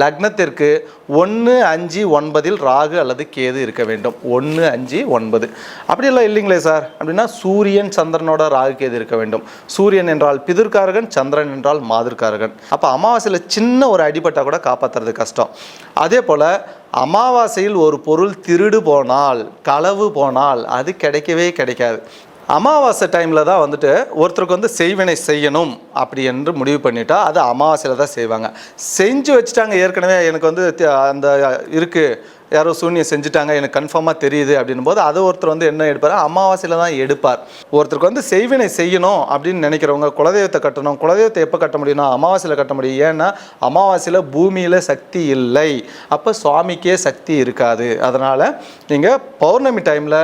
லக்னத்திற்கு ஒன்று அஞ்சு ஒன்பதில் ராகு அல்லது கேது இருக்க வேண்டும். ஒன்று அஞ்சு ஒன்பது. அப்படியெல்லாம் இல்லைங்களே சார். அப்படின்னா சூரியன் சந்திரனோட ராகு கேது இருக்க வேண்டும். சூரியன் என்றால் பிதிர்காரகன் சந்திரன் என்றால் மாதிர்காரகன் அப்போ அமாவாசையில் சின்ன ஒரு அடிபட்டால் கூட காப்பாற்றுறது கஷ்டம். அதே போல் அமாவாசையில் ஒரு பொருள் திருடு போனால் களவு போனால் அது கிடைக்கவே கிடைக்காது. அமாவாசை டைமில் தான் வந்துட்டு ஒருத்தருக்கு வந்து செய்வினை செய்யணும் அப்படி என்று முடிவு பண்ணிட்டா அது அமாவாசையில் தான் செய்வாங்க. செஞ்சு வச்சுட்டாங்க. ஏற்கனவே எனக்கு வந்து அந்த இருக்குது யாரோ சூன்யம் செஞ்சுட்டாங்க எனக்கு கன்ஃபார்மாக தெரியுது அப்படின்னும் போது அதை ஒருத்தர் வந்து என்ன எடுப்பார்? அமாவாசையில் தான் எடுப்பார். ஒருத்தருக்கு வந்து செய்வினை செய்யணும் அப்படின்னு நினைக்கிறவங்க குலதெய்வத்தை கட்டணும். குலதெய்வத்தை எப்போ கட்ட முடியும்னா அமாவாசையில் கட்ட முடியும். ஏன்னா அமாவாசையில் பூமியில் சக்தி இல்லை. அப்போ சுவாமிக்கே சக்தி இருக்காது. அதனால் நீங்கள் பௌர்ணமி டைமில்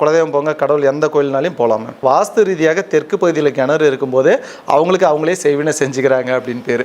குலதெய்வம் போங்க கடவுள் எந்த கோயில்னாலையும் போகலாம் வாஸ்து ரீதியாக தெற்கு பகுதியில் கிணறு இருக்கும்போது அவங்களுக்கு அவங்களே செய்வினை செஞ்சுக்கிறாங்க அப்படின்னு பேர்.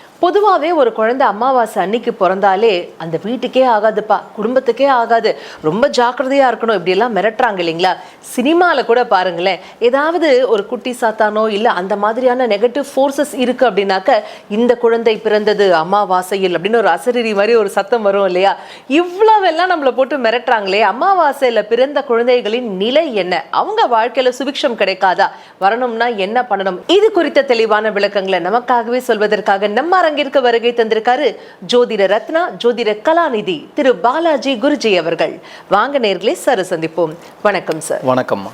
பொதுவாகவே ஒரு குழந்தை அமாவாசை அன்னைக்கு பிறந்தாலே அந்த வீட்டுக்கே ஆகாதுப்பா குடும்பத்துக்கே ஆகாது. ரொம்ப ஜாக்கிரதையாக இருக்கணும் இப்படியெல்லாம் மிரட்டுறாங்க இல்லைங்களா? சினிமாவில் கூட பாருங்களேன் ஏதாவது ஒரு குட்டி சாத்தானோ இல்லை அந்த மாதிரியான நெகட்டிவ் ஃபோர்ஸஸ் இருக்குது அப்படின்னாக்க இந்த குழந்தை பிறந்தது அமாவாசையில் அப்படின்னு ஒரு அசரீரி மாதிரி ஒரு சத்தம் வரும் இல்லையா? இவ்வளவெல்லாம் நம்மளை போட்டு மிரட்டுறாங்களே அமாவாசையில் பிறந்த குழந்தைகளின் நிலை என்ன? அவங்க வாழ்க்கையில் சுபிக்ஷம் கிடைக்காதா? வரணும்னா என்ன பண்ணணும்? இது குறித்த தெளிவான விளக்கங்களை நமக்காகவே சொல்வதற்காக நம்ம அரங்கிற்கு வருகை தந்திருக்காரு ஜோதிட ரத்னா ஜோதிட கலாநிதி திரு பாலாஜி குருஜி அவர்கள். வாங்க நேர்களே சார் சந்திப்போம். வணக்கம் சார். வணக்கம்மா.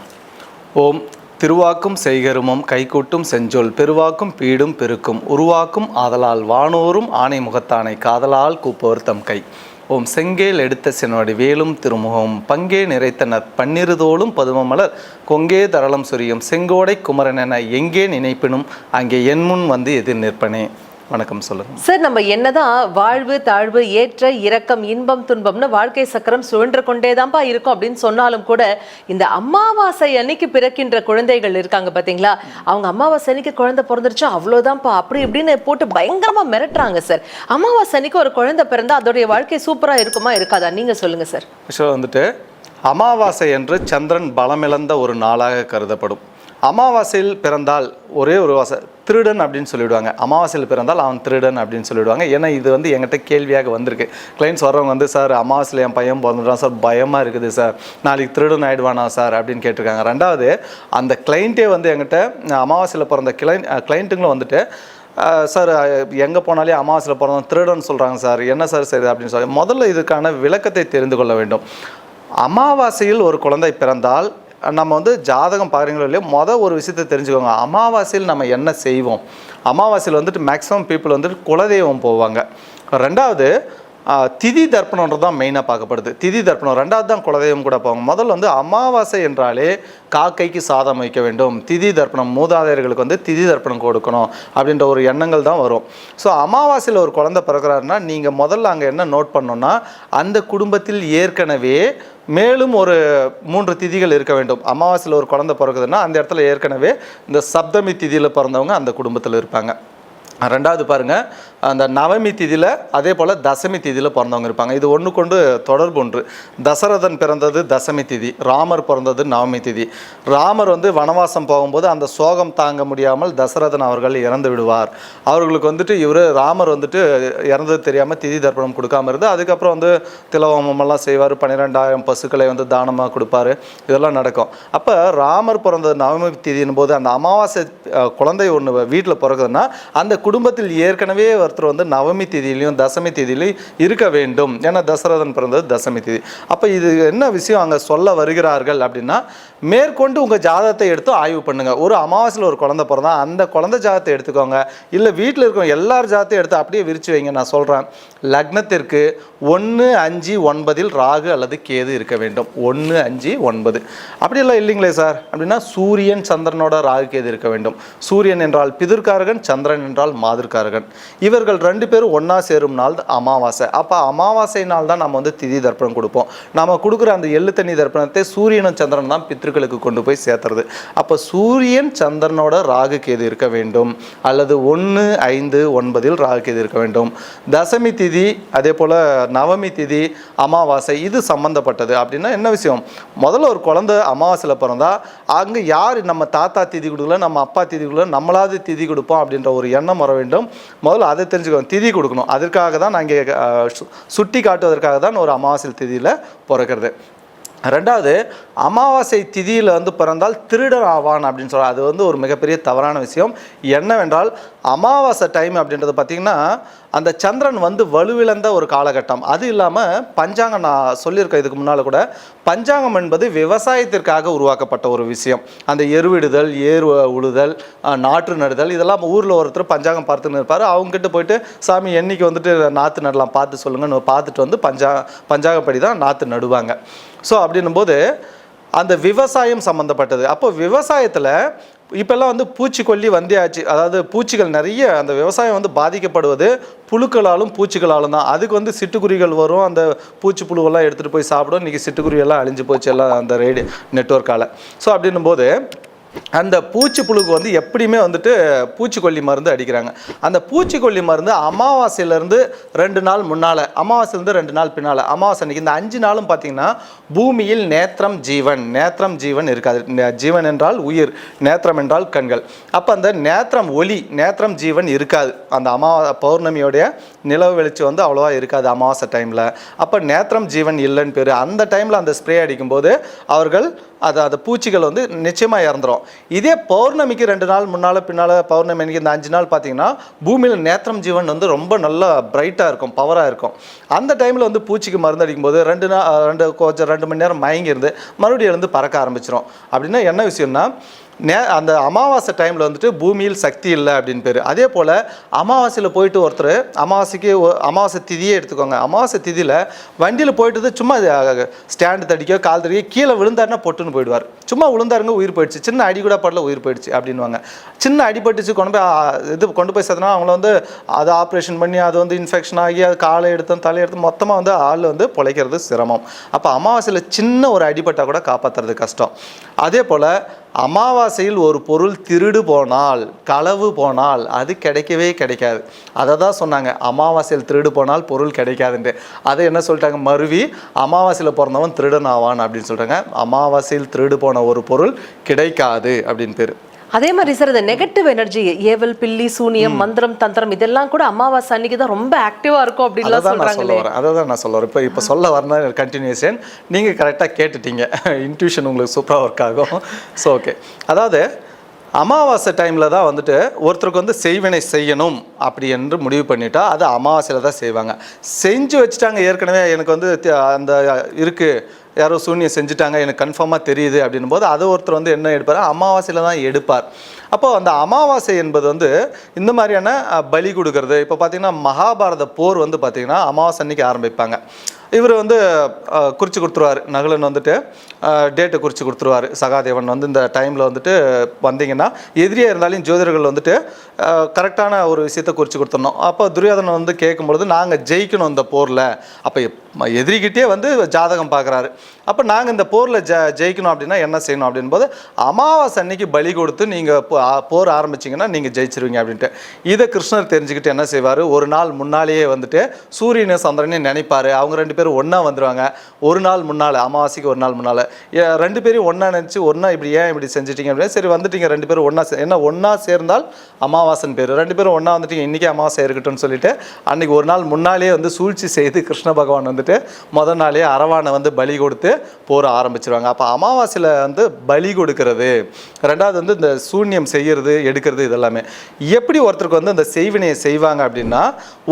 ஓம் திருவாக்கும் செய்கருமம் கைகூட்டும் செஞ்சொல் பெருவாக்கும் பீடும் பெருக்கும் உருவாக்கும் ஆதலால் வானோரும் ஆணை முகத்தானை காதலால் கூப்பவர் தம் கை. ஓம் செங்கேல் எடுத்த சினோடி வேலும் திருமுகம் பங்கே நிறைத்தனர் பன்னிருதோளும் பதுமமலர் கொங்கே தரளம் சொரியும் செங்கோடை குமரன் என எங்கே நினைப்பினும் அங்கே என் முன் வந்து எதிர் நிற்பனே. வணக்கம் சொல்லுங்க. சார் நம்ம என்னதான் வாழ்வு தாழ்வு ஏற்ற இறக்கம் இன்பம் துன்பம்னு வாழ்க்கை சக்கரம் சுழன்று கொண்டேதான்ப்பா இருக்கும் அப்படின்னு சொன்னாலும் கூட இந்த அமாவாசை அன்னைக்கு பிறக்கின்ற குழந்தைகள் இருக்காங்க பாத்தீங்களா? அவங்க அமாவாசை அன்னைக்கு குழந்தை பிறந்துருச்சா? அவ்வளவுதான்ப்பா அப்படி இப்படின்னு போட்டு பயங்கரமா மிரட்டுறாங்க சார். அமாவாசை அன்னைக்கு ஒரு குழந்தை பிறந்தா அதோடைய வாழ்க்கை சூப்பரா இருக்குமா இருக்காதா? நீங்க சொல்லுங்க சார். ஆக்சுவலாக வந்துட்டு அமாவாசை என்று சந்திரன் பலமிழந்த ஒரு நாளாக கருதப்படும். அமாவாசையில் பிறந்தால் ஒரே ஒரு வாசை திருடன் அப்படின்னு சொல்லிவிடுவாங்க அமாவாசையில் பிறந்தால் அவன் திருடன் அப்படின்னு சொல்லிவிடுவாங்க ஏன்னா இது வந்து எங்கிட்ட கேள்வியாக வந்திருக்கு. கிளைண்ட்ஸ் வர்றவங்க வந்து சார் அமாவாசையில் என் பையன் பிறந்துட்டான். சார் பயமாக இருக்குது சார். நாளைக்கு திருடன் ஆகிடுவானா சார்? அப்படின்னு கேட்டிருக்காங்க. ரெண்டாவது அந்த கிளைண்ட்டே வந்து எங்கிட்ட அமாவாசையில் பிறந்த கிளைண்ட் கிளைண்ட்டுங்களும் வந்துட்டு சார் எங்கே போனாலே அமாவாசையில் பிறந்தோம் திருடன் சொல்கிறாங்க சார். என்ன சார் சரி அப்படின்னு சொல்லி முதல்ல இதுக்கான விளக்கத்தை தெரிந்து கொள்ள வேண்டும். அமாவாசையில் ஒரு குழந்தை பிறந்தால் நம்ம வந்து ஜாதகம் பார்க்குறீங்களோ இல்லையோ மொதல் ஒரு விஷயத்தை தெரிஞ்சுக்கோங்க. அமாவாசையில் நம்ம என்ன செய்வோம்? அமாவாசையில் வந்துட்டு மேக்ஸிமம் பீப்புள் வந்துட்டு குலதெய்வம் போவாங்க. ரெண்டாவது திதி தர்ப்பணன்றது தான் மெயினாக பார்க்கப்படுது. திதி தர்ப்பணம் ரெண்டாவது தான் குலதெய்வம் கூட போவாங்க. முதல்ல வந்து அமாவாசை என்றாலே காக்கைக்கு சாதம் வைக்க வேண்டும். திதி தர்ப்பணம் மூதாதையர்களுக்கு வந்து திதி தர்ப்பணம் கொடுக்கணும் அப்படின்ற ஒரு எண்ணங்கள் தான் வரும். ஸோ அமாவாசையில் ஒரு குழந்தை பிறக்கிறாருன்னா நீங்கள் முதல்ல அங்கே என்ன நோட் பண்ணோன்னா அந்த குடும்பத்தில் ஏற்கனவே மேலும் ஒரு மூன்று திதிகள் இருக்க வேண்டும். அமாவாசையில் ஒரு குழந்தை பிறக்குதுன்னா அந்த இடத்துல ஏற்கனவே இந்த சப்தமி திதியில் பிறந்தவங்க அந்த குடும்பத்தில் இருப்பாங்க. ரெண்டாவது பாருங்கள் அந்த நவமி திதியில் அதே போல் தசமி திதியில் பிறந்தவங்க இருப்பாங்க. இது ஒன்று கொண்டு தொடர்பு ஒன்று. தசரதன் பிறந்தது தசமி திதி ராமர் பிறந்தது நவமி திதி. ராமர் வந்து வனவாசம் போகும்போது அந்த சோகம் தாங்க முடியாமல் தசரதன் அவர்கள் இறந்து விடுவார். அவர்களுக்கு வந்துட்டு இவர் ராமர் வந்துட்டு இறந்தது தெரியாமல் திதி தர்ப்பணம் கொடுக்காம இருந்து அதுக்கப்புறம் வந்து திலவமம் செய்வார். பன்னிரெண்டாயிரம் பசுக்களை வந்து தானமாக கொடுப்பாரு. இதெல்லாம் நடக்கும். அப்போ ராமர் பிறந்தது நவமி திதியின் போது அந்த அமாவாசை குழந்தை ஒன்று வீட்டில் பிறகுதுன்னா அந்த குடும்பத்தில் ஏற்கனவே ஒருத்தர் வந்து நவமி தேதியிலையும் தசமி தேதியிலையும் இருக்க வேண்டும். ஏன்னா தசரதன் பிறந்தது தசமி தேதி. அப்போ இது என்ன விஷயம்? அங்கே சொல்ல வருகிறார்கள் அப்படின்னா மேற்கொண்டு உங்கள் ஜாதகத்தை எடுத்து ஆய்வு பண்ணுங்கள் ஒரு அமாவாசையில் ஒரு குழந்தை பிறந்தா அந்த குழந்தை ஜாதகத்தை எடுத்துக்கோங்க. இல்லை வீட்டில் இருக்கவங்க எல்லார் ஜாதத்தையும் எடுத்து அப்படியே விரிச்சு வைங்க. நான் சொல்கிறேன் லக்னத்திற்கு ஒன்று அஞ்சு ஒன்பதில் ராகு அல்லது கேது இருக்க வேண்டும். ஒன்று அஞ்சு ஒன்பது. அப்படியெல்லாம் இல்லைங்களே சார். அப்படின்னா சூரியன் சந்திரனோட ராகு கேது இருக்க வேண்டும். சூரியன் என்றால் பிதிர்காரகன் சந்திரன் என்றால் மாதிரிக்காரகன் இவர்கள் ரெண்டு பேரும் ஒன்றா சேரும் நாள் அமாவாசை. அப்போ அமாவாசை நாள் தான் நம்ம வந்து திதி தர்ப்பணம் கொடுப்போம். நம்ம கொடுக்குற அந்த எள்ளு தண்ணி தர்ப்பணத்தை சூரியனும் சந்திரன் தான் பித்ருக்களுக்கு கொண்டு போய் சேர்த்துறது. அப்போ சூரியன் சந்திரனோட ராகு கேது இருக்க வேண்டும். அல்லது ஒன்று ஐந்து ஒன்பதில் ராகு கேது இருக்க வேண்டும். தசமி திதி அதே போல் நவமி திதி அமாவாசை இது சம்மந்தப்பட்டது அப்படின்னா என்ன விஷயம்? முதல்ல ஒரு குழந்தை அமாவாசையில் பிறந்தா அங்கே யார் நம்ம தாத்தா திதி கொடுக்கல நம்ம அப்பா திதி கொடுக்கல நம்மளாவது திதி கொடுப்போம் அப்படின்ற ஒரு எண்ணம் வர வேண்டும். முதல்ல அதை தெரிஞ்சுக்கணும் திதி கொடுக்கணும். அதற்காக தான் நான் இங்கே சுட்டி காட்டுவதற்காக தான் ஒரு அமாவாசை திதியில் பிறக்கிறது. ரெண்டாவது அமாவாசை திதியில் வந்து பிறந்தால் திருடன் ஆவான் அப்படின்னு சொல்கிறார் அது வந்து ஒரு மிகப்பெரிய தவறான விஷயம். என்னவென்றால் அமாவாசை டைம் அப்படின்றது பார்த்திங்கன்னா அந்த சந்திரன் வந்து வலுவிழந்த ஒரு காலகட்டம். அது இல்லாமல் பஞ்சாங்கம் நான் சொல்லியிருக்கேன் இதுக்கு முன்னால் கூட. பஞ்சாங்கம் என்பது விவசாயத்திற்காக உருவாக்கப்பட்ட ஒரு விஷயம். அந்த எருவிடுதல் ஏர் உழுதல் நாற்று நடுதல் இதெல்லாம் ஊரில் ஒருத்தர் பஞ்சாங்கம் பார்த்துன்னு இருப்பார். அவங்ககிட்ட போயிட்டு சாமி என்றைக்கு வந்துட்டு நாற்று நடலாம்? பார்த்து சொல்லுங்கன்னு பார்த்துட்டு வந்து பஞ்சா பஞ்சாங்கப்படி தான் நாற்று நடுவாங்க. ஸோ அப்படின்னும்போது அந்த விவசாயம் சம்மந்தப்பட்டது அப்போ விவசாயத்தில் இப்போல்லாம் வந்து பூச்சிக்கொல்லி வந்தியாச்சு. அதாவது பூச்சிகள் நிறைய அந்த விவசாயம் வந்து பாதிக்கப்படுவது புழுக்களாலும் பூச்சிகளாலும் தான். அதுக்கு வந்து சிட்டுக்குருவிகள் வரும். அந்த பூச்சி புழுவெல்லாம் எடுத்துகிட்டு போய் சாப்பிடும். இன்றைக்கி சிட்டுக்குருவியெல்லாம் அழிஞ்சு போச்சு எல்லாம் அந்த ரேடியோ நெட்ஒர்க்கால் ஸோ அப்படின்னும் போது அந்த பூச்சி புழுக்கு வந்து எப்படியுமே வந்துட்டு பூச்சிக்கொல்லி மருந்து அடிக்கிறாங்க. அந்த பூச்சிக்கொல்லி மருந்து அமாவாசையிலேருந்து ரெண்டு நாள் முன்னால் அமாவாசைலேருந்து ரெண்டு நாள் பின்னால் அமாவாசை அன்னைக்கு இந்த அஞ்சு நாளும் பார்த்திங்கன்னா பூமியில் நேத்திரம் ஜீவன் நேத்திரம் ஜீவன் இருக்காது. ஜீவன் என்றால் உயிர் நேத்திரம் என்றால் கண்கள். அப்போ அந்த நேத்திரம் ஒளி நேத்திரம் ஜீவன் இருக்காது. அந்த அமாவா பௌர்ணமியோடைய நிலவு வெளிச்சம் வந்து அவ்வளோவா இருக்காது அமாவாசை டைமில் அப்போ நேத்திரம் ஜீவன் இல்லைன்னு பேர். அந்த டைமில் அந்த ஸ்ப்ரே அடிக்கும்போது அவர்கள் அது அந்த பூச்சிகள் வந்து நிச்சயமாக இறந்துரும். இதே பௌர்ணமிக்கு ரெண்டு நாள் முன்னால் பின்னால் பௌர்ணமி அன்னைக்கு இந்த அஞ்சு நாள் பார்த்தீங்கன்னா பூமியில் நேத்திரம் ஜீவன் வந்து ரொம்ப நல்லா பிரைட்டாக இருக்கும் பவராக இருக்கும். அந்த டைமில் வந்து பூச்சிக்கு மருந்து அடிக்கும்போது ரெண்டு நாள் ரெண்டு கொஞ்சம் ரெண்டு மணி நேரம் மயங்கி இருந்து மறுபடியும் எழுந்து பறக்க ஆரம்பிச்சிடும் அப்படின்னா என்ன விஷயம்னா நே அந்த அமாவாசை டைமில் வந்துட்டு பூமியில் சக்தி இல்லை அப்படின்னு பேர். அதே போல் அமாவாசையில் போயிட்டு ஒருத்தர் அமாவாசைக்கு அமாவாசை திதியே எடுத்துக்கோங்க. அமாவாசை திதியில் வண்டியில் போயிட்டு சும்மா ஸ்டாண்டு தடிக்கோ கால் தடிக்கோ கீழே விழுந்தாருன்னா பொட்டுன்னு போயிடுவார். சும்மா விழுந்தாருங்க உயிர் போயிடுச்சு. சின்ன அடி கூட படல உயிர் போயிடுச்சு அப்படின்வாங்க சின்ன அடிபட்டுச்சு கொண்டு போய் இது கொண்டு போய் சேர்த்தனா அவங்கள வந்து அதை ஆப்ரேஷன் பண்ணி அது வந்து இன்ஃபெக்ஷன் ஆகி அது காலை எடுத்தோம் தலை எடுத்து மொத்தமாக வந்து ஆள் வந்து பிழைக்கிறது சிரமம். அப்போ அமாவாசையில் சின்ன ஒரு அடிபட்டால் கூட காப்பாற்றுறது கஷ்டம். அதே போல் அமாவாசையில் ஒரு பொருள் திருடு போனால் களவு போனால் அது கிடைக்கவே கிடைக்காது. அதை தான் சொன்னாங்க. அமாவாசையில் திருடு போனால் பொருள் கிடைக்காதுன்ட்டு. அதை என்ன சொல்லிட்டாங்க? மருவி அமாவாசையில் பிறந்தவன் திருடன் ஆவான் அப்படின்னு சொல்கிறாங்க அமாவாசையில் திருடு போன ஒரு பொருள் கிடைக்காது அப்படின்னு பேர். அதே மாதிரி சார் இந்த நெகட்டிவ் எனர்ஜி ஏவல் பில்லி சூனியம் மந்திரம் தந்திரம் இதெல்லாம் கூட அமாவாசை அன்னைக்கு தான் ரொம்ப ஆக்டிவா இருக்கும் அப்படின்லாம் சொல்றாங்களே. அதை தான் நான் சொல்ல வரேன். இப்போ இப்போ சொல்ல வரேன் கண்டினியூஷன் நீங்கள் கரெக்டாக கேட்டுட்டீங்க. இன்ட்யூஷன் உங்களுக்கு சூப்பராக ஒர்க் ஆகும். ஸோ ஓகே அதாவது அமாவாசை டைமில் தான் வந்துட்டு ஒருத்தருக்கு வந்து செய்வினை செய்யணும் அப்படி என்று முடிவு பண்ணிட்டா அது அமாவாசையில் தான் செய்வாங்க. செஞ்சு வச்சுட்டாங்க. ஏற்கனவே எனக்கு வந்து அந்த இருக்குது யாரோ சூன்யம் செஞ்சுட்டாங்க எனக்கு கன்ஃபார்மாக தெரியுது அப்படின்னும் போது அது ஒருத்தர் வந்து என்ன எடுப்பார்? அமாவாசையில் தான் எடுப்பார். அப்போ அந்த அமாவாசை என்பது வந்து இந்த மாதிரியான பலி கொடுக்கறது. இப்போ பார்த்தீங்கன்னா மகாபாரத போர் வந்து பார்த்தீங்கன்னா அமாவாசை அன்னைக்கு ஆரம்பிப்பாங்க. இவர் வந்து குறித்து கொடுத்துருவார். நகுலன் வந்துட்டு டேட்டை குறித்து கொடுத்துருவார். சகாதேவன் வந்து இந்த டைமில் வந்துட்டு வந்தீங்கன்னா எதிரியாக இருந்தாலும் ஜோதிடர்கள் வந்துட்டு கரெக்டான ஒரு விஷயத்தை குறித்து கொடுத்துடணும். அப்போ துரியோதனை வந்து கேட்கும்பொழுது நாங்கள் ஜெயிக்கணும் இந்த போரில். அப்போ எதிரிகிட்டே வந்து ஜாதகம் பார்க்குறாரு. அப்போ நாங்கள் இந்த போரில் ஜ ஜெயிக்கணும் அப்படின்னா என்ன செய்யணும்? அப்படின்போது அமாவாசை அன்னைக்கு பலி கொடுத்து நீங்கள் போர் ஆரம்பிச்சிங்கன்னா நீங்கள் ஜெயிச்சிருவீங்க அப்படின்ட்டு. இதை கிருஷ்ணர் தெரிஞ்சுக்கிட்டு என்ன செய்வார்? ஒரு நாள் முன்னாலேயே வந்துட்டு சூரியனை சந்திரனையும் நினைப்பார். அவங்க ரெண்டு பேரும் ஒன்றா வந்துடுவாங்க ஒரு நாள் முன்னால் அமாவாசைக்கு ஒரு நாள் முன்னால். ரெண்டு பேரும் ஒன்றா நினச்சி ஒன்றா இப்படி ஏன் இப்படி செஞ்சிட்டீங்க? அப்படின்னு சரி வந்துட்டீங்க ரெண்டு பேரும் ஒன்றா என்ன ஒன்றா சேர்ந்தால் அமாவாசன் பேர். ரெண்டு பேரும் ஒன்றா வந்துட்டு இன்றைக்கி அமாவாசை இருக்கட்டும்னு சொல்லிட்டு அன்னைக்கு ஒரு நாள் முன்னாலே வந்து சூழ்ச்சி செய்து கிருஷ்ண பகவான் வந்துட்டு முதல் நாளே அரவானை வந்து பலி கொடுத்து போர ஆரம்பிச்சிருவாங்க. அப்போ அமாவாசையில் வந்து பலி கொடுக்கறது ரெண்டாவது வந்து இந்த சூன்யம் செய்யறது எடுக்கிறது இதெல்லாமே. எப்படி ஒருத்தருக்கு வந்து இந்த செய்வினையை செய்வாங்க அப்படின்னா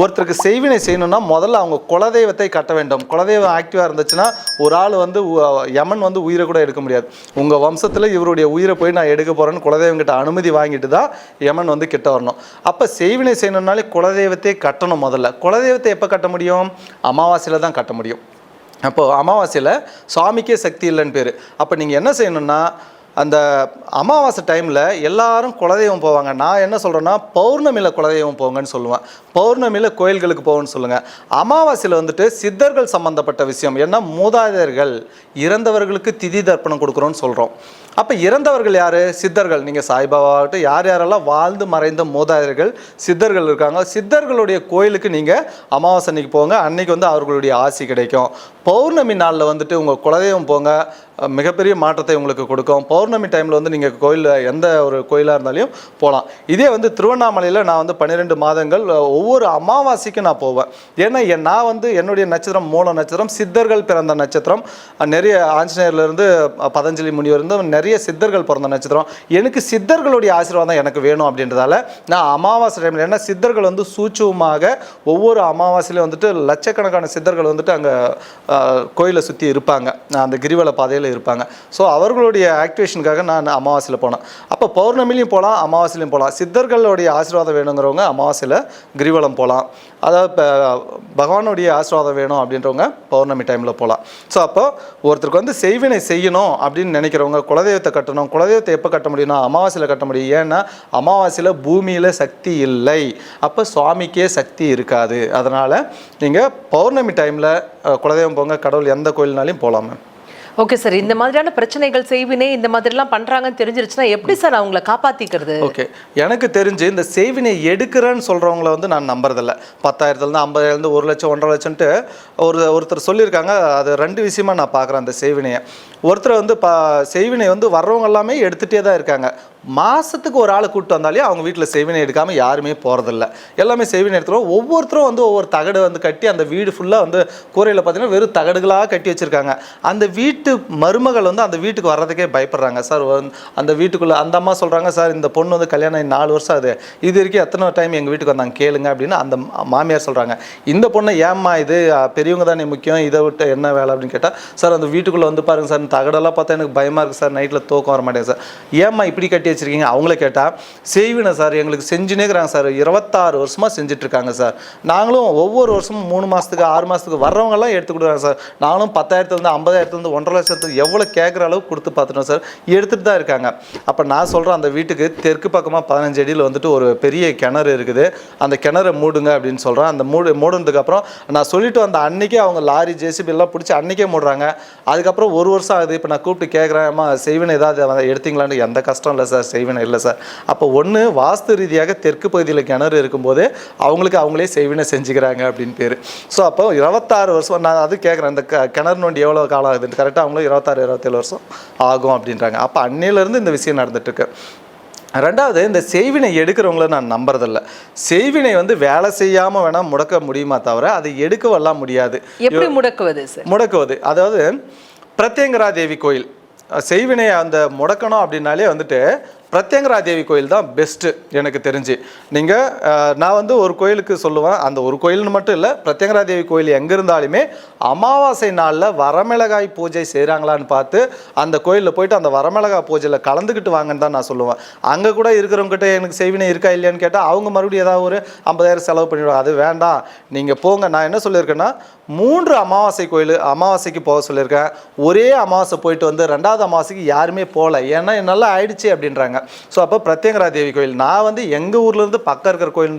ஒருத்தருக்கு செய்வினை செய்யணும்னா முதல்ல அவங்க குலதெய்வத்தை கட்ட வேண்டும். குலதெய்வம் ஆக்டிவாக இருந்துச்சுன்னா ஒரு ஆள் வந்து யமன் வந்து உயிரை கூட எடுக்க முடியாது. உங்கள் வம்சத்தில் இவருடைய உயிரை போய் நான் எடுக்க போகிறேன்னு குலதெய்வம் கிட்ட அனுமதி வாங்கிட்டு தான் யமன் வந்து கிட்ட வரணும். அப்போ செய்வினை செய்யணும்னாலே குலதெய்வத்தை கட்டணும் முதல்ல. குலதெய்வத்தை எப்போ கட்ட முடியும்? அமாவாசையில் தான் கட்ட முடியும். அப்போது அமாவாசையில் சுவாமிக்கே சக்தி இல்லைன்னு பேர். அப்போ நீங்கள் என்ன செய்யணும்னா அந்த அமாவாசை டைமில் எல்லாரும் குலதெய்வம் போவாங்க. நான் என்ன சொல்கிறேன்னா பௌர்ணமியில் குலதெய்வம் போங்கன்னு சொல்லுவேன். பௌர்ணமியில் கோயில்களுக்கு போகணும்னு சொல்லுங்கள் அமாவாசையில் வந்துட்டு சித்தர்கள் சம்மந்தப்பட்ட விஷயம். ஏன்னா மூதாதையர்கள் இறந்தவர்களுக்கு திதி தர்ப்பணம் கொடுக்குறோன்னு சொல்கிறோம் அப்போ இறந்தவர்கள் யார்? சித்தர்கள். நீங்கள் சாய்பாபாவாகட்டும் யார் யாரெல்லாம் வாழ்ந்து மறைந்த மூதாதையர்கள் சித்தர்கள் இருக்காங்க சித்தர்களுடைய கோயிலுக்கு நீங்கள் அமாவாசை அன்னைக்கு போங்க. அன்னைக்கு வந்து அவர்களுடைய ஆசி கிடைக்கும். பௌர்ணமி நாளில் வந்துட்டு உங்கள் குலதெய்வம் போங்க. மிகப்பெரிய மாற்றத்தை உங்களுக்கு கொடுக்கும். பௌர்ணமி டைமில் வந்து நீங்கள் கோயிலில் எந்த ஒரு கோயிலாக இருந்தாலும் போகலாம் இதே வந்து திருவண்ணாமலையில் நான் வந்து பன்னிரெண்டு மாதங்கள் ஒவ்வொரு அமாவாசைக்கும் நான் போவேன். ஏன்னா என் நான் வந்து என்னுடைய நட்சத்திரம் மூல நட்சத்திரம் சித்தர்கள் பிறந்த நட்சத்திரம். நிறைய ஆஞ்சநேயர்லேருந்து பதஞ்சலி முனிவர் இருந்து நிறைய சித்தர்கள் பிறந்த நட்சத்திரம். எனக்கு சித்தர்களுடைய ஆசீர்வாதம் எனக்கு வேணும் அப்படின்றதால நான் அமாவாசை டைமில் ஏன்னா சித்தர்கள் வந்து சூட்சமாக ஒவ்வொரு அமாவாசையிலையும் வந்துட்டு லட்சக்கணக்கான சித்தர்கள் வந்துட்டு அங்கே கோயிலை சுற்றி இருப்பாங்க. அந்த கிரிவல பாதையில் இருப்பாங்க. ஸோ அவர்களுடைய ஆக்டிவேஷனுக்காக நான் அமாவாசையில் போனேன். அப்போ பௌர்ணமிலையும் போகலாம் அமாவாசையிலையும் போகலாம் சித்தர்களுடைய ஆசீர்வாதம் வேணுங்கிறவங்க அமாவாசையில் கிரிவலம் போகலாம் அதாவது இப்போ பகவானுடைய ஆசீர்வாதம் வேணும் அப்படின்றவங்க பௌர்ணமி டைமில் போகலாம் ஸோ அப்போது ஒருத்தருக்கு வந்து செய்வினை செய்யணும் அப்படின்னு நினைக்கிறவங்க குலதெய்வத்தை கட்டணும் குலதெய்வத்தை எப்போ கட்ட முடியும்னா அமாவாசையில் கட்ட முடியும். ஏன்னா அமாவாசையில் பூமியில் சக்தி இல்லை. அப்போ சுவாமிக்கே சக்தி இருக்காது. அதனால் நீங்கள் பௌர்ணமி டைமில் குலதெய்வம் போங்க கடவுள் எந்த கோயில்னாலையும் போகலாம் மேம். ஓகே சார் இந்த மாதிரியான பிரச்சனைகள் செய்வினை இந்த மாதிரிலாம் பண்ணுறாங்கன்னு தெரிஞ்சிருச்சுன்னா எப்படி சார் அவங்கள காப்பாற்றிக்கிறது ஓகே எனக்கு தெரிஞ்சு இந்த சேவினை எடுக்கிறேன்னு சொல்கிறவங்கள வந்து நான் நம்புறதில்ல. பத்தாயிரத்துலேருந்து ஐம்பதாயிரத்துலேருந்து ஒரு லட்சம் ஒன்றரை லட்சம்ன்ட்டு ஒரு ஒருத்தர் சொல்லியிருக்காங்க. அது ரெண்டு விஷயமா நான் பார்க்குறேன் அந்த செய்வினையை ஒருத்தர் வந்து பா செய்வினை வந்து வர்றவங்க எல்லாமே எடுத்துகிட்டே தான் இருக்காங்க. மாதத்துக்கு ஒரு ஆளை கூப்பிட்டு வந்தாலே அவங்க வீட்டில் செய்வினை எடுக்காமல் யாருமே போகிறதில்ல எல்லாமே செய்வினை எடுத்துருவோம். ஒவ்வொருத்தரும் வந்து ஒவ்வொரு தகடு வந்து கட்டி அந்த வீடு ஃபுல்லாக வந்து கூரையில் பார்த்தீங்கன்னா வெறும் தகடுகளாக கட்டி வச்சுருக்காங்க. அந்த வீட்டு மருமகள் வந்து அந்த வீட்டுக்கு வர்றதுக்கே பயப்படுறாங்க. சார் அந்த வீட்டுக்குள்ளே அந்த அம்மா சொல்கிறாங்க சார் இந்த பொண்ணு வந்து கல்யாணம் ஆகி நாலு வருஷம் ஆகுது. இது வரைக்கும் எத்தனை டைம் எங்கள் வீட்டுக்கு வந்தாங்க? கேளுங்க அப்படின்னு அந்த மாமியார் சொல்கிறாங்க இந்த பொண்ணை ஏம்மா இது பெரியவங்க தானே முக்கியம். இதை விட்டு என்ன வேலை? அப்படின்னு கேட்டால் சார் அந்த வீட்டுக்குள்ளே வந்து பாருங்கள் சார் இந்த தகடெல்லாம் பார்த்தா எனக்கு பயமாக இருக்குது சார். நைட்டில் தூக்கம் வர மாட்டேங்குது சார். ஏம்மா இப்படி கட்டி வச்சுருக்கீங்க? அவங்கள கேட்டால் செய்வினை சார் எங்களுக்கு செஞ்சுனே இருக்கிறாங்க சார். இருபத்தாறு வருஷமாக செஞ்சிட்ருக்காங்க சார். நாங்களும் ஒவ்வொரு வருஷமும் மூணு மாதத்துக்கு ஆறு மாதத்துக்கு வர்றவங்கெல்லாம் எடுத்து கொடுக்குறாங்க சார். நாங்களும் பத்தாயிரத்துலேருந்து ஐம்பதாயிரத்துலேருந்து ஒன்றரை லட்சத்துக்கு எவ்வளோ கேட்குற அளவுக்கு கொடுத்து பார்த்துட்டோம் சார். எடுத்துகிட்டு தான் இருக்காங்க. அப்போ நான் சொல்கிறேன் அந்த வீட்டுக்கு தெற்கு பக்கமாக பதினஞ்சு அடியில் வந்துட்டு ஒரு பெரிய கிணறு இருக்குது. அந்த கிணறை மூடுங்க அப்படின்னு சொல்கிறேன் அந்த மூடு மூடுனதுக்கப்புறம் நான் சொல்லிட்டு வந்த அன்றைக்கே அவங்க லாரி ஜேசிபி எல்லாம் பிடிச்சி அன்றைக்கே மூடுறாங்க. அதுக்கப்புறம் ஒரு வருஷம் ஆகுது. இப்போ நான் கூப்பிட்டு கேட்குறேன் அம்மா செய்வினை ஏதாவது எடுத்தீங்களான்னு எந்த கஷ்டம் இல்லை சார். செய்வினை இல்லை சார். அப்போ ஒன்று வாஸ்து ரீதியாக தெற்கு பகுதியில் கிணறு இருக்கும்போது அவங்களுக்கு அவங்களே செய்வினை செஞ்சுக்கிறாங்க அப்படின்னு பேர். ஸோ அப்போ இருபத்தாறு வருஷம் நான் அது கேட்குறேன் இந்த க கிணறு நோண்டி எவ்வளோ காலம் ஆகுதுன்னு. கரெக்டாக அவங்களும் இருபத்தாறு இருபத்தேழு வருஷம் ஆகும் அப்படின்றாங்க. அப்போ அன்னையிலேருந்து இந்த விஷயம் நடந்துட்டுருக்கு. ரெண்டாவது இந்த செய்வினை எடுக்கிறவங்கள நான் நம்புறதில்ல. செய்வினை வந்து வேலை செய்யாமல் வேணால் முடக்க முடியுமா தவிர அதை எடுக்கவெல்லாம் முடியாது. எப்படி முடக்குவது முடக்குவது. அதாவது பிரத்யங்கரா தேவி கோயில். செய்வினை அந்த முடக்கணும் அப்படின்னாலே வந்துட்டு பிரத்யங்கரா தேவி கோயில் தான் பெஸ்ட்டு எனக்கு தெரிஞ்சு. நீங்கள் நான் வந்து ஒரு கோயிலுக்கு சொல்லுவேன். அந்த ஒரு கோயில்னு மட்டும் இல்லை பிரத்யங்கரா தேவி கோயில் எங்கே இருந்தாலுமே அமாவாசை நாளில் வரமிளகாய் பூஜை செய்கிறாங்களான்னு பார்த்து அந்த கோயிலில் போயிட்டு அந்த வரமிளகாய் பூஜையில் கலந்துக்கிட்டு வாங்கன்னு தான் நான் சொல்லுவேன். அங்கே கூட இருக்கிறவங்ககிட்ட எனக்கு செய்வினை இருக்கா இல்லையான்னு கேட்டால் அவங்க மறுபடியும் ஏதாவது ஒரு ஐம்பதாயிரம் செலவு பண்ணிவிடுவாங்க அது வேண்டாம். நீங்கள் போங்க. நான் என்ன சொல்லியிருக்கேன்னா மூன்று அமாவாசை கோயில் அமாவாசைக்கு போக சொல்லியிருக்கேன். ஒரே அமாவாசை போயிட்டு வந்து ரெண்டாவது அமாவாசைக்கு யாருமே போகல. ஏன்னா நல்லா ஆயிடுச்சு அப்படின்றாங்க. ஸோ அப்போ பிரத்யங்கரா தேவி கோயில். நான் வந்து எங்கள் ஊர்லேருந்து பக்கம் இருக்கிற கோயில்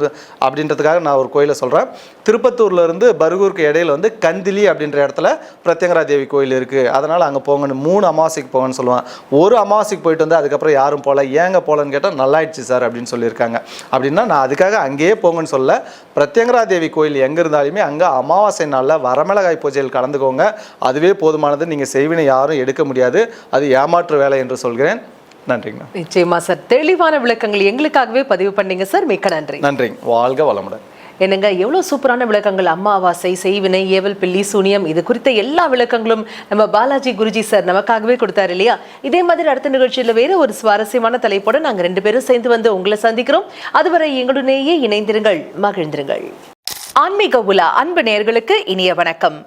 அப்படின்றதுக்காக நான் ஒரு கோயிலை சொல்கிறேன் திருப்பத்தூர்லேருந்து பருகூருக்கு இடையில வந்து கந்திலி அப்படின்ற இடத்துல பிரத்யங்கரா தேவி கோயில் இருக்குது அதனால் அங்கே போங்கன்னு மூணு அமாவாசைக்கு போங்கன்னு சொல்லுவேன். ஒரு அமாவாசைக்கு போயிட்டு வந்து அதுக்கப்புறம் யாரும் போகல ஏங்க போகலன்னு கேட்டால் நல்லாயிடுச்சு சார் அப்படின்னு சொல்லியிருக்காங்க. அப்படின்னா நான் அதுக்காக அங்கேயே போங்கன்னு சொல்ல பிரத்யங்கரா தேவி கோயில் எங்கே இருந்தாலுமே அங்கே அமாவாசை நாளில் வரமிளகாய் பூஜையில் கலந்துக்கோங்க. அதுவே போதுமானது நீங்கள் செய்வினை யாரும் எடுக்க முடியாது. அது ஏமாற்று வேலை என்று சொல்கிறேன். நன்றிங்கண்ணா. நிச்சயமா சார். தெளிவான விளக்கங்கள் எங்களுக்காகவே பதிவு பண்ணீங்க சார். மிக்க நன்றி. நன்றிங்க. வாழ்க வளமுடன். என்னங்க எவ்வளோ சூப்பரான விளக்கங்கள். அமாவாசை செய்வினை ஏவல் பில்லி சூனியம் இது குறித்த எல்லா விளக்கங்களும் நம்ம பாலாஜி குருஜி சார் நமக்காகவே கொடுத்தாரு இல்லையா? இதே மாதிரி அடுத்த நிகழ்ச்சியில வேற ஒரு சுவாரஸ்யமான தலைப்போட நாங்க ரெண்டு பேரும் சேர்ந்து வந்து உங்களை சந்திக்கிறோம். அதுவரை எங்களுடனேயே இணைந்திருங்கள் மகிழ்ந்திருங்கள். ஆன்மீக உலா அன்பு நேயர்களுக்கு இனிய வணக்கம்.